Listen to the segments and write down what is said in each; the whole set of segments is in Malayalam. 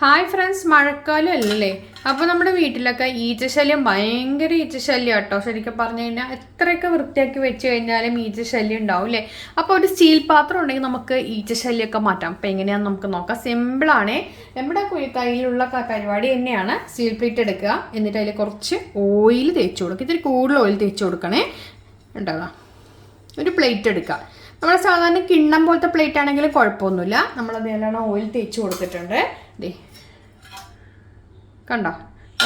ഹായ് ഫ്രണ്ട്സ് മഴക്കാലം അല്ലല്ലേ? അപ്പോൾ നമ്മുടെ വീട്ടിലൊക്കെ ഈച്ചശല്യം ഭയങ്കര ഈച്ചശല്യം കേട്ടോ. ശരിക്കും പറഞ്ഞു കഴിഞ്ഞാൽ എത്രയൊക്കെ വൃത്തിയാക്കി വെച്ച് കഴിഞ്ഞാലും ഈച്ചശല്യം ഉണ്ടാവും അല്ലേ? അപ്പോൾ ഒരു സ്റ്റീൽ പാത്രം ഉണ്ടെങ്കിൽ നമുക്ക് ഈച്ചശല്യമൊക്കെ മാറ്റാം. അപ്പോൾ എങ്ങനെയാണെന്ന് നമുക്ക് നോക്കാം. സിമ്പിളാണേ നമ്മുടെ കയ്യിലുള്ള പരിപാടി തന്നെയാണ് സ്റ്റീൽ പ്ലേറ്റ് എടുക്കുക. എന്നിട്ട് അതിൽ കുറച്ച് ഓയിൽ തേച്ച് കൊടുക്കുക. ഇത്തിരി കൂടുതൽ ഓയിൽ തേച്ച് കൊടുക്കണേ. ഉണ്ടാകാം ഒരു പ്ലേറ്റ് എടുക്കുക. നമ്മൾ സാധാരണ കിണ്ണം പോലത്തെ പ്ലേറ്റ് ആണെങ്കിലും കുഴപ്പമൊന്നുമില്ല. നമ്മളത് നല്ലോണം ഓയിൽ തേച്ച് കൊടുത്തിട്ടുണ്ട്. ദേ കണ്ടോ?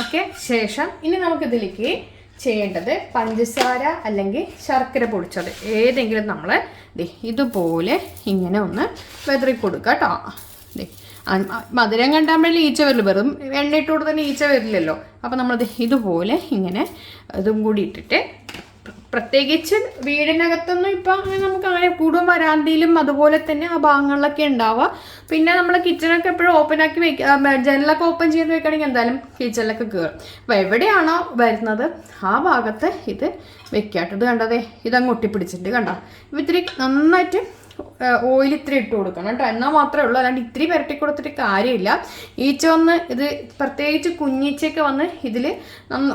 ഓക്കെ ശേഷം ഇനി നമുക്കിതിലേക്ക് ചെയ്യേണ്ടത് പഞ്ചസാര അല്ലെങ്കിൽ ശർക്കര പൊടിച്ചത്. ഏതെങ്കിലും നമ്മൾ ഇതുപോലെ ഇങ്ങനെ ഒന്ന് വെതറി കൊടുക്കുക കേട്ടോ മധുരം കണ്ടാൽ ഈച്ച വരില്ല. വെറും എണ്ണ ഇട്ട് കൊടുത്താൽ ഈച്ച വരില്ലല്ലോ. അപ്പോൾ നമ്മളത് ഇതുപോലെ ഇങ്ങനെ ഇതും കൂടി ഇട്ടിട്ട് പ്രത്യേകിച്ച് വീടിനകത്തൊന്നും ഇപ്പം അങ്ങനെ നമുക്ക് അങ്ങനെ കൂടും വരാന്തിയിലും അതുപോലെ തന്നെ ആ ഭാഗങ്ങളിലൊക്കെ ഉണ്ടാവുക പിന്നെ നമ്മൾ കിച്ചണൊക്കെ എപ്പോഴും ഓപ്പൺ ആക്കി വെക്കുക ജനലൊക്കെ ഓപ്പൺ ചെയ്ത് വെക്കുകയാണെങ്കിൽ എന്തായാലും കിച്ചണിലൊക്കെ കയറും അപ്പോൾ എവിടെയാണോ വരുന്നത് ആ ഭാഗത്ത് ഇത് വെക്കാട്ടോ ഇത് കണ്ടതേ ഇതങ്ങ് ഒട്ടിപ്പിടിച്ചിട്ട് കണ്ടോ? ഇപ്പം ഇത്തിരി നന്നായിട്ട് ഓയിൽ ഇത്തിരി ഇട്ട് കൊടുക്കണം കേട്ടോ. എന്നാൽ മാത്രമേ ഉള്ളൂ. അല്ലാണ്ട് ഇത്തിരി പുരട്ടി കൊടുത്തിട്ട് കാര്യമില്ല. ഈച്ച ഒന്ന് ഇത് പ്രത്യേകിച്ച് കുഞ്ഞീച്ചയൊക്കെ വന്ന് ഇതിൽ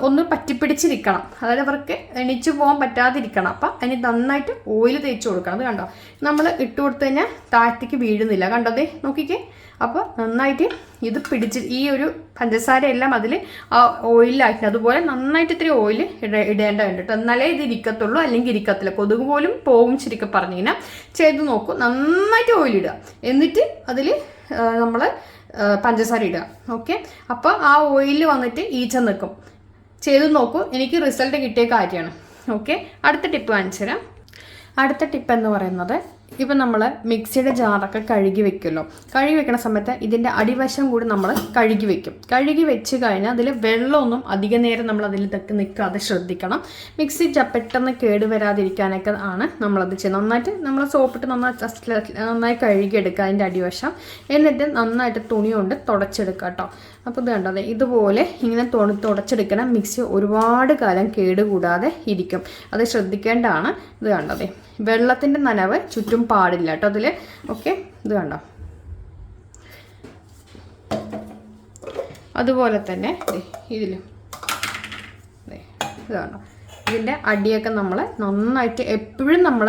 ഒന്ന് പറ്റിപ്പിടിച്ചിരിക്കണം. അതായത് അവർക്ക് എണീച്ച് പോകാൻ പറ്റാതിരിക്കണം. അപ്പം അതിന് നന്നായിട്ട് ഓയിൽ തേച്ച് കൊടുക്കണം. അത് കണ്ടോ? നമ്മൾ ഇട്ട് കൊടുത്തു കഴിഞ്ഞാൽ താഴത്തേക്ക് വീഴുന്നില്ല. കണ്ടോ അതെ നോക്കിക്കേ. അപ്പോൾ നന്നായിട്ട് ഇത് പിടിച്ച് ഈ ഒരു പഞ്ചസാര എല്ലാം അതിൽ ആ ഓയിലാക്കി അതുപോലെ നന്നായിട്ട് ഇത്തിരി ഓയിൽ ഇട ഇടേണ്ടതുണ്ട് കേട്ടോ എന്നാലേ ഇത് ഇരിക്കത്തുള്ളൂ അല്ലെങ്കിൽ ഇരിക്കത്തില്ല. കൊതുക് പോലും പോകും ശരിക്കും പറഞ്ഞു കഴിഞ്ഞാൽ ചെയ്ത് നോക്കും നന്നായിട്ട് ഓയിൽ ഇടുക. എന്നിട്ട് അതിൽ നമ്മൾ പഞ്ചസാര ഇടുക. ഓക്കെ? അപ്പോൾ ആ ഓയിൽ വന്നിട്ട് ഈച്ച നിൽക്കും. ചെയ്ത് നോക്കൂ എനിക്ക് റിസൾട്ട് കിട്ടിയ കാര്യമാണ്. ഓക്കെ? അടുത്ത ടിപ്പ് കാണിച്ചു തരാം. അടുത്ത ടിപ്പ് എന്ന് പറയുന്നത് ഇപ്പം നമ്മൾ മിക്സിയുടെ ജാറൊക്കെ കഴുകി വെക്കുമല്ലോ കഴുകി വെക്കുന്ന സമയത്ത് ഇതിന്റെ അടിവശം കൂടി നമ്മൾ കഴുകി വെക്കും. കഴുകി വെച്ച് കഴിഞ്ഞാൽ അതിൽ വെള്ളമൊന്നും അധിക നേരം നമ്മൾ അതിൽ തെക്ക് നിൽക്കാതെ ശ്രദ്ധിക്കണം. മിക്സി പെട്ടെന്ന് കേടുവരാതിരിക്കാനൊക്കെ ആണ് നമ്മളത് ചെയ്യുന്നത്. നന്നായിട്ട് നമ്മൾ സോപ്പിട്ട് നന്നായി നന്നായി കഴുകിയെടുക്കുക അതിന്റെ അടിവശം. എന്നിട്ട് നന്നായിട്ട് തുണി കൊണ്ട് തുടച്ചെടുക്കുക കേട്ടോ. അപ്പോൾ ഇത് കണ്ടത് ഇതുപോലെ ഇങ്ങനെ തുണി തുടച്ചെടുക്കണം മിക്സി ഒരുപാട് കാലം കേടുകൂടാതെ ഇരിക്കും. അത് ശ്രദ്ധിക്കേണ്ടതാണ്. ഇത് കണ്ടതേ വെള്ളത്തിന്റെ നനവ് ചുറ്റും പാടില്ല കേട്ടോ അതിൽ ഓക്കെ ഇത് കണ്ടോ? അതുപോലെ തന്നെ ഇതിലും. ഇത് കണ്ടോ? ഇതിന്റെ അടിയൊക്കെ നമ്മൾ നന്നായിട്ട് എപ്പോഴും നമ്മൾ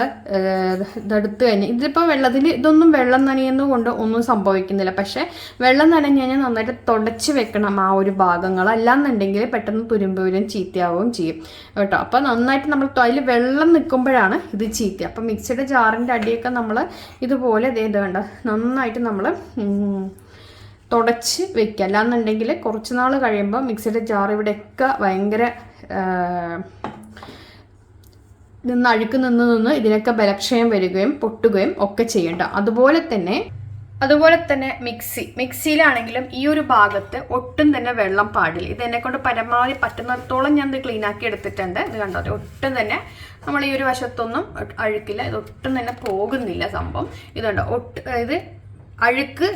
ഇതെടുത്ത് കഴിഞ്ഞാൽ ഇതിപ്പോൾ വെള്ളത്തിൽ ഇതൊന്നും വെള്ളം നനയുന്നത് കൊണ്ട് ഒന്നും സംഭവിക്കുന്നില്ല. പക്ഷേ വെള്ളം നനഞ്ഞു കഴിഞ്ഞാൽ നന്നായിട്ട് തുടച്ച് വെക്കണം ആ ഒരു ഭാഗങ്ങൾ. അല്ലാന്നുണ്ടെങ്കിൽ പെട്ടെന്ന് തുരുമ്പ് വരും ചീത്തയാവുകയും ചെയ്യും. കേട്ടോ? അപ്പോൾ നന്നായിട്ട് നമ്മൾ അതിൽ വെള്ളം നിൽക്കുമ്പോഴാണ് ഇത് ചീത്ത. അപ്പോൾ മിക്സിയുടെ ജാറിന്റെ അടിയൊക്കെ നമ്മൾ ഇതുപോലെ ഇത് വേണ്ട നന്നായിട്ട് നമ്മൾ തുടച്ച് വെക്കുക. അല്ലാന്നുണ്ടെങ്കിൽ കുറച്ച് നാൾ കഴിയുമ്പോൾ മിക്സിയുടെ ജാർ ഇവിടെയൊക്കെ ഭയങ്കര നിന്ന് അഴുക്ക് നിന്ന് നിന്ന് ഇതിനൊക്കെ ബലക്ഷയം വരികയും പൊട്ടുകയും ഒക്കെ ചെയ്യണ്ട. അതുപോലെ തന്നെ അതുപോലെ തന്നെ മിക്സി. മിക്സിയിലാണെങ്കിലും ഈ ഒരു ഭാഗത്ത് ഒട്ടും തന്നെ വെള്ളം പാടില്ല. ഇത് എന്നെ കൊണ്ട് പരമാവധി പറ്റുന്നിടത്തോളം ഞാൻ ഇത് ക്ലീൻ ആക്കി എടുത്തിട്ടുണ്ട്. ഇത് കണ്ടോ? ഒട്ടും തന്നെ നമ്മൾ ഈ ഒരു വശത്തൊന്നും അഴുക്കില്ല. ഇത് ഒട്ടും തന്നെ പോകുന്നില്ല സംഭവം. ഇതുണ്ടോ ഒട്ട് ഇത് അഴുക്ക്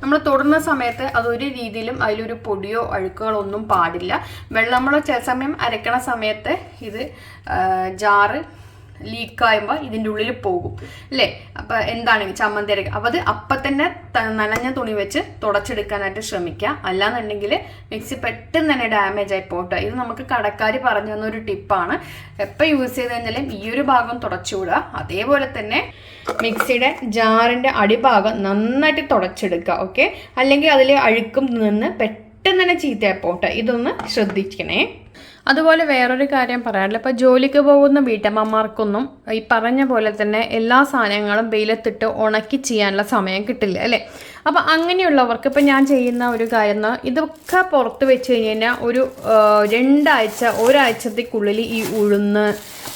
നമ്മൾ തൊടുന്ന സമയത്ത് അതൊരു രീതിയിലും അതിലൊരു പൊടിയോ അഴുക്കുകളോ ഒന്നും പാടില്ല. വെള്ളം നമ്മൾ ചില സമയം അരക്കണ സമയത്ത് ഇത് ജാറ് ലീക്കായുമ്പോൾ ഇതിന്റെ ഉള്ളിൽ പോകും. അല്ലേ അപ്പോൾ എന്താണ് ചമ്മന്തിരക്ക് അപ്പോൾ അത് അപ്പം തന്നെ നനഞ്ഞ തുണി വെച്ച് തുടച്ചെടുക്കാനായിട്ട് ശ്രമിക്കുക. അല്ലാന്നുണ്ടെങ്കിൽ മിക്സി പെട്ടെന്ന് തന്നെ ഡാമേജ് ആയി പോട്ടെ. ഇത് നമുക്ക് കടക്കാർ പറഞ്ഞു തന്നൊരു ടിപ്പാണ്. എപ്പോൾ യൂസ് ചെയ്ത് കഴിഞ്ഞാലും ഈ ഒരു ഭാഗം തുടച്ചുവിടുക. അതേപോലെ തന്നെ മിക്സിയുടെ ജാറിന്റെ അടിഭാഗം നന്നായിട്ട് തുടച്ചെടുക്കുക. ഓക്കെ? അല്ലെങ്കിൽ അതിൽ അഴുക്കും നിന്ന് പെട്ടെന്ന് തന്നെ ചീത്തയായി പോട്ടെ. ഇതൊന്ന് ശ്രദ്ധിക്കണേ. അതുപോലെ വേറൊരു കാര്യം പറയാനില്ല ഇപ്പോൾ ജോലിക്ക് പോകുന്ന വീട്ടമ്മമാർക്കൊന്നും ഈ പറഞ്ഞ പോലെ തന്നെ എല്ലാ സാധനങ്ങളും വെയിലത്തിട്ട് ഉണക്കി ചെയ്യാനുള്ള സമയം കിട്ടില്ല അല്ലേ? അപ്പോൾ അങ്ങനെയുള്ളവർക്ക് ഇപ്പോൾ ഞാൻ ചെയ്യുന്ന ഒരു കാര്യം എന്ന് ഇതൊക്കെ പുറത്ത് വെച്ച് കഴിഞ്ഞ് കഴിഞ്ഞാൽ ഒരു രണ്ടാഴ്ച ഒരാഴ്ചത്തേക്കുള്ളിൽ ഈ ഉഴുന്ന്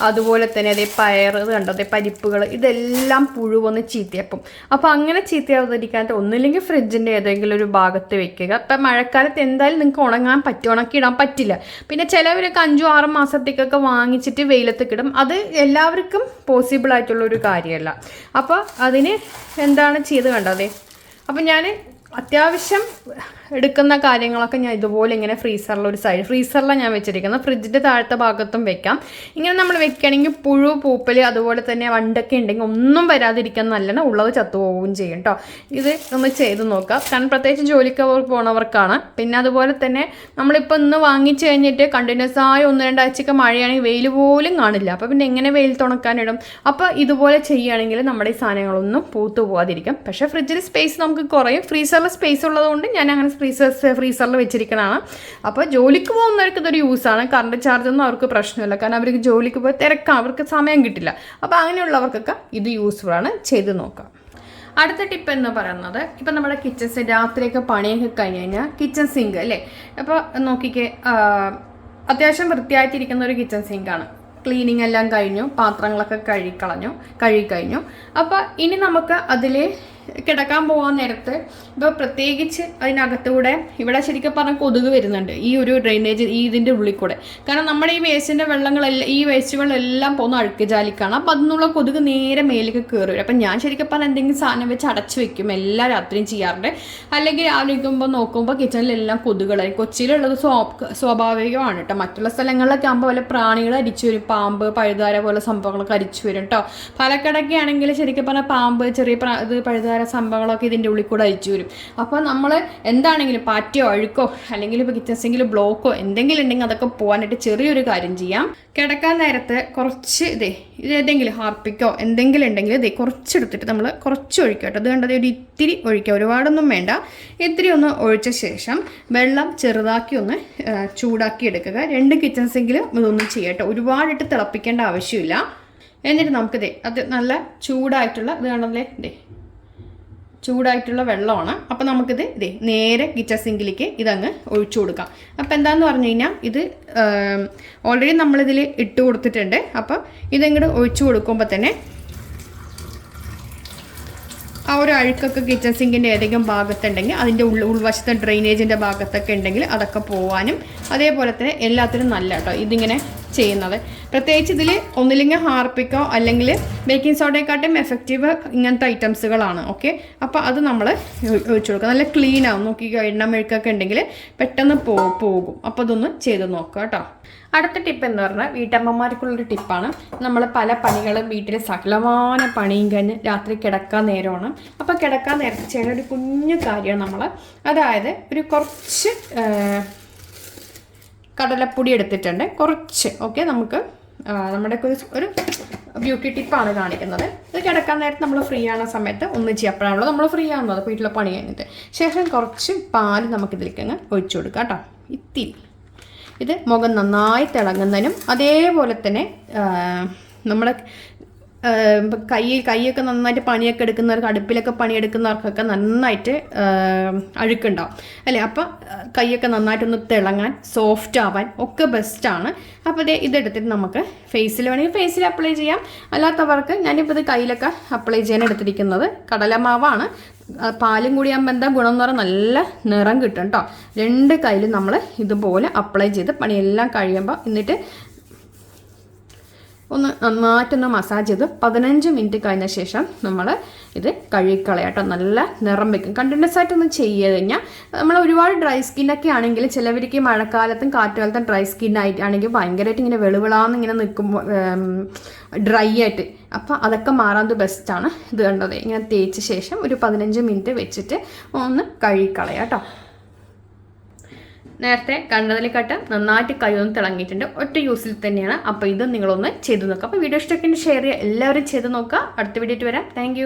അതുപോലെ തന്നെ അതേ പയർ കണ്ടോ പരിപ്പുകൾ ഇതെല്ലാം പുഴുവൊന്ന് ചീത്തയപ്പം. അപ്പോൾ അങ്ങനെ ചീത്തയാവാതിരിക്കാനായിട്ട് ഒന്നുമില്ലെങ്കിൽ ഫ്രിഡ്ജിന്റെ ഏതെങ്കിലും ഒരു ഭാഗത്ത് വെക്കുക. ഇപ്പം മഴക്കാലത്ത് എന്തായാലും നിങ്ങൾക്ക് ഉണങ്ങാൻ പറ്റും ഉണക്കിയിടാൻ പറ്റില്ല. പിന്നെ ചിലവരൊക്കെ അഞ്ചോ ആറ് മാസത്തേക്കൊക്കെ വാങ്ങിച്ചിട്ട് വെയിലത്തേക്ക് ഇടും അത് എല്ലാവർക്കും പോസിബിൾ ആയിട്ടുള്ള ഒരു കാര്യമല്ല. അപ്പോൾ അതിന് എന്താണ് ചെയ്ത് കണ്ടതേ അപ്പം ഞാൻ അത്യാവശ്യം എടുക്കുന്ന കാര്യങ്ങളൊക്കെ ഞാൻ ഇതുപോലെ ഇങ്ങനെ ഫ്രീസറിൽ ഒരു സൈഡ് ഫ്രീസറിലാണ് ഞാൻ വെച്ചിരിക്കുന്നത്. ഫ്രിഡ്ജിന്റെ താഴത്തെ ഭാഗത്തും വെക്കാം. ഇങ്ങനെ നമ്മൾ വെക്കുകയാണെങ്കിൽ പുഴു പൂപ്പൽ അതുപോലെ തന്നെ വണ്ടൊക്കെ ഉണ്ടെങ്കിൽ ഒന്നും വരാതിരിക്കാൻ നല്ലതാണ്. ഉള്ളത് ചത്തുപോവുകയും ചെയ്യും കേട്ടോ ഇത് ഒന്ന് ചെയ്ത് നോക്കാം. കാരണം പ്രത്യേകിച്ച് ജോലിക്ക് പോണവർക്കാണ്. പിന്നെ അതുപോലെ തന്നെ നമ്മളിപ്പോൾ ഇന്ന് വാങ്ങിച്ചു കഴിഞ്ഞിട്ട് കണ്ടിന്യൂസ് ആയി ഒന്ന് രണ്ടാഴ്ചയൊക്കെ മഴയാണെങ്കിൽ വെയിൽ പോലും കാണില്ല. അപ്പോൾ പിന്നെ എങ്ങനെ വെയിൽ തുണക്കാനിടും? അപ്പോൾ ഇതുപോലെ ചെയ്യുകയാണെങ്കിൽ നമ്മുടെ ഈ സാധനങ്ങളൊന്നും പൂത്തു പോകാതിരിക്കും പക്ഷേ ഫ്രിഡ്ജിൽ സ്പേസ് നമുക്ക് കുറയും. ഫ്രീസറിൽ സ്പേസ് ഉള്ളതുകൊണ്ട് ഞാൻ അങ്ങനെ ഫ്രീസർ ഫ്രീസറിൽ വെച്ചിരിക്കുന്നതാണ് അപ്പോൾ ജോലിക്ക് പോകുന്നവർക്ക് ഇതൊരു യൂസാണ് കറണ്ട് ചാർജ് ഒന്നും അവർക്ക് പ്രശ്നമില്ല. കാരണം അവർക്ക് ജോലിക്ക് പോയി തിരക്കാം. അവർക്ക് സമയം കിട്ടില്ല. അപ്പോൾ അങ്ങനെയുള്ളവർക്കൊക്കെ ഇത് യൂസ്ഫുൾ ആണ്. ചെയ്ത് നോക്കാം. അടുത്ത ടിപ്പ് എന്ന് പറയുന്നത് ഇപ്പം നമ്മുടെ കിച്ചൺ രാത്രിയൊക്കെ പണിയൊക്കെ കഴിഞ്ഞ് കഴിഞ്ഞാൽ കിച്ചൺ സിങ്ക് അല്ലേ? അപ്പോൾ നോക്കിക്കേ അത്യാവശ്യം വൃത്തിയായിട്ടിരിക്കുന്ന ഒരു കിച്ചൺ സിങ്കാണ് ക്ലീനിങ് എല്ലാം കഴിഞ്ഞു പാത്രങ്ങളൊക്കെ കഴുകിക്കളഞ്ഞു കഴുകിക്കഴിഞ്ഞു അപ്പോൾ ഇനി നമുക്ക് അതിൽ കിടക്കാൻ പോകാൻ നേരത്ത് ഇപ്പോൾ പ്രത്യേകിച്ച് അതിനകത്തൂടെ ഇവിടെ ശരിക്കും പറഞ്ഞാൽ കൊതുക് വരുന്നുണ്ട് ഈ ഒരു ഡ്രെയിനേജ് ഈ ഇതിന്റെ ഉള്ളിൽ കൂടെ. കാരണം നമ്മുടെ ഈ വേസ്റ്റിന്റെ വെള്ളങ്ങളെല്ലാം ഈ വേസ്റ്റ് വെള്ളം എല്ലാം പോകുന്ന അഴുക്ക് ജാലിക്കാണ്. അപ്പോൾ അതിനുള്ള കൊതുക് നേരെ മേലേക്ക് കയറി വരും. അപ്പം ഞാൻ ശരിക്കും പറഞ്ഞാൽ എന്തെങ്കിലും സാധനം വെച്ച് അടച്ചു വെക്കും. എല്ലാ രാത്രിയും ചെയ്യാറുണ്ട്. അല്ലെങ്കിൽ രാവിലെ നിൽക്കുമ്പോൾ നോക്കുമ്പോൾ കിച്ചണിലെല്ലാം കൊതുകളായി. കൊച്ചിയിലുള്ളത് സ്വ സ്വാഭാവികമാണ് കേട്ടോ. മറ്റുള്ള സ്ഥലങ്ങളിലൊക്കെ ആകുമ്പോൾ വല്ല പ്രാണികൾ അരിച്ചു വരും. പാമ്പ് പഴുതാര പോലെ സംഭവങ്ങളൊക്കെ അരിച്ചു വരും കേട്ടോ. പാലക്കാടൊക്കെ ആണെങ്കിൽ ശരിക്കും പറഞ്ഞാൽ പാമ്പ് ചെറിയ ഇത് പഴുതാര സംഭവങ്ങളൊക്കെ ഇതിന്റെ ഉള്ളിൽ കൂടെ അയച്ചു വരും അപ്പോൾ നമ്മൾ എന്താണെങ്കിലും പാറ്റിയോ അഴുക്കോ അല്ലെങ്കിൽ ഇപ്പോൾ കിച്ചൺ സിങ്കിൽ ബ്ലോക്കോ എന്തെങ്കിലും ഉണ്ടെങ്കിൽ അതൊക്കെ പോകാനായിട്ട് ചെറിയൊരു കാര്യം ചെയ്യാം. കിടക്കാൻ നേരത്ത് കുറച്ച് ഇതേ ഇത് ഏതെങ്കിലും ഹാർപ്പിക്കോ എന്തെങ്കിലും ഉണ്ടെങ്കിൽ ഇതേ കുറച്ചെടുത്തിട്ട് നമ്മൾ കുറച്ച് ഒഴിക്കുക കേട്ടോ. അത് കണ്ടത് ഒരു ഇത്തിരി ഒഴിക്കുക. ഒരുപാടൊന്നും വേണ്ട. ഇത്തിരി ഒന്ന് ഒഴിച്ച ശേഷം വെള്ളം ചെറുതാക്കി ഒന്ന് ചൂടാക്കി എടുക്കുക. രണ്ട് കിച്ചൺ സിങ്കിലും ഇതൊന്നും ചെയ്യട്ടോ ഒരുപാടിട്ട് തിളപ്പിക്കേണ്ട ആവശ്യമില്ല. എന്നിട്ട് നമുക്കിതേ അത് നല്ല ചൂടായിട്ടുള്ള ഇത് കാണല്ലേ ഇതേ ചൂടായിട്ടുള്ള വെള്ളമാണ്. അപ്പോൾ നമുക്കിത് ഇതേ നേരെ കിച്ചൺ സിങ്കിലേക്ക് ഇതങ്ങ് ഒഴിച്ചു കൊടുക്കാം. അപ്പോൾ എന്താന്ന് പറഞ്ഞു കഴിഞ്ഞാൽ ഇത് ഓൾറെഡി നമ്മളിതിൽ ഇട്ട് കൊടുത്തിട്ടുണ്ട്. അപ്പോൾ ഇതെങ്ങോട്ട് ഒഴിച്ചു കൊടുക്കുമ്പോൾ തന്നെ ആ ഒരു അഴുക്കൊക്കെ കിച്ചൺ സിങ്കിന്റെ ഏതെങ്കിലും ഭാഗത്തുണ്ടെങ്കിൽ അതിന്റെ ഉൾ ഉൾവശത്തെ ഡ്രെയിനേജിന്റെ ഭാഗത്തൊക്കെ ഉണ്ടെങ്കിൽ അതൊക്കെ പോവാനും അതേപോലെ തന്നെ എല്ലാത്തിനും നല്ല കേട്ടോ ഇതിങ്ങനെ ചെയ്യുന്നത്. പ്രത്യേകിച്ച് ഇതിൽ ഒന്നില്ലെങ്കിൽ ഹാർപ്പിക്കോ അല്ലെങ്കിൽ ബേക്കിംഗ് സോഡയെക്കാട്ടും എഫക്റ്റീവ് ഇങ്ങനത്തെ ഐറ്റംസുകളാണ് ഓക്കെ അപ്പോൾ അത് നമ്മൾ ഒഴിച്ചു കൊടുക്കുക. നല്ല ക്ലീൻ ആവും. നോക്കി എണ്ണ മെഴുക്കൊക്കെ ഉണ്ടെങ്കിൽ പെട്ടെന്ന് പോ പോകും. അപ്പോൾ അതൊന്ന് ചെയ്ത് നോക്കുക കേട്ടോ. അടുത്ത ടിപ്പ് എന്ന് പറഞ്ഞാൽ വീട്ടമ്മമാർക്കുള്ളൊരു ടിപ്പാണ് നമ്മൾ പല പണികളും വീട്ടിൽ സകലമാന പണിയും കഴിഞ്ഞ് രാത്രി കിടക്കാൻ നേരമാണ്. അപ്പോൾ കിടക്കാൻ നേരത്തെ ചെയ്യുന്ന ഒരു കുഞ്ഞു കാര്യമാണ് നമ്മൾ അതായത് ഒരു കുറച്ച് കടലപ്പൊടി എടുത്തിട്ടുണ്ട്. കുറച്ച് ഓക്കെ നമുക്ക് നമ്മുടെ ഒരു ബ്യൂട്ടി ടിപ്പാണ് കാണിക്കുന്നത്. ഇത് കിടക്കാൻ നേരത്ത് നമ്മൾ ഫ്രീ ആവുന്ന സമയത്ത് ഒന്ന് ചെയ്യപ്പോഴാണല്ലോ നമ്മൾ ഫ്രീ ആവുന്നത്. വീട്ടിലെ പണി കഴിഞ്ഞിട്ട്. ശേഷം കുറച്ച് പാൽ നമുക്കിതിലേക്ക് അങ്ങ് ഒഴിച്ചു കൊടുക്കാം കേട്ടോ. ഇത്തിരി. ഇത് മുഖം നന്നായി തിളങ്ങുന്നതിനും അതേപോലെ തന്നെ നമ്മുടെ ആ, ഇപ്പം കൈ കൈയൊക്കെ നന്നായിട്ട് പണിയൊക്കെ എടുക്കുന്നവർക്ക് അടുപ്പിലൊക്കെ പണിയെടുക്കുന്നവർക്കൊക്കെ നന്നായിട്ട് അഴുക്കുണ്ടാവും. അല്ലേ? അപ്പോൾ കൈയൊക്കെ നന്നായിട്ടൊന്ന് തിളങ്ങാൻ സോഫ്റ്റ് ആവാൻ ഒക്കെ ബെസ്റ്റാണ് അപ്പോൾ ഇതേ ഇതെടുത്തിട്ട് നമുക്ക് ഫേസിൽ വേണമെങ്കിൽ ഫേസിൽ അപ്ലൈ ചെയ്യാം. അല്ലാത്തവർക്ക് ഞാനിപ്പോൾ ഇത് കയ്യിലൊക്കെ അപ്ലൈ ചെയ്യാൻ എടുത്തിരിക്കുന്നത് കടലമാവാണ്. പാലും കൂടി ആകുമ്പോൾ എന്താ ഗുണം എന്ന് പറഞ്ഞാൽ നല്ല നിറം കിട്ടും കേട്ടോ രണ്ട് കയ്യിലും നമ്മൾ ഇതുപോലെ അപ്ലൈ ചെയ്ത് പണിയെല്ലാം കഴിയുമ്പോൾ എന്നിട്ട് ഒന്ന് നന്നായിട്ടൊന്ന് മസാജ് ചെയ്ത് പതിനഞ്ച് മിനിറ്റ് കഴിഞ്ഞ ശേഷം നമ്മൾ ഇത് കഴുകിക്കളയാട്ടോ നല്ല നിറം വെക്കും. കണ്ടിന്യൂസ് ആയിട്ടൊന്ന് ചെയ്ത് കഴിഞ്ഞാൽ നമ്മൾ ഒരുപാട് ഡ്രൈ സ്കിന്നൊക്കെ ആണെങ്കിൽ ചിലവർക്ക് മഴക്കാലത്തും കാറ്റുകാലത്തും ഡ്രൈ ആണെങ്കിൽ ഭയങ്കരമായിട്ട് ഇങ്ങനെ വെളുവിളാന്ന് ഇങ്ങനെ നിൽക്കുമ്പോൾ ഡ്രൈ ആയിട്ട്. അപ്പോൾ അതൊക്കെ മാറാൻ ബെസ്റ്റാണ് ഇത് കണ്ടത്. ഇങ്ങനെ തേച്ച ശേഷം ഒരു പതിനഞ്ച് മിനിറ്റ് വെച്ചിട്ട് ഒന്ന് കഴുകിക്കളയാം കേട്ടോ. നേരത്തെ കണ്ടതിനെക്കാട്ട് നന്നായിട്ട് കൈയൊന്ന് തിളങ്ങിയിട്ടുണ്ട്. ഒറ്റ യൂസിൽ തന്നെയാണ്. അപ്പോൾ ഇത് നിങ്ങളൊന്ന് ചെയ്ത് നോക്കുക അപ്പോൾ വീഡിയോ ഇഷ്ടമൊക്കെ ഷെയർ ചെയ്യുക. എല്ലാവരും ചെയ്ത് നോക്കുക. അടുത്ത വീഡിയോയിട്ട് വരാം. താങ്ക്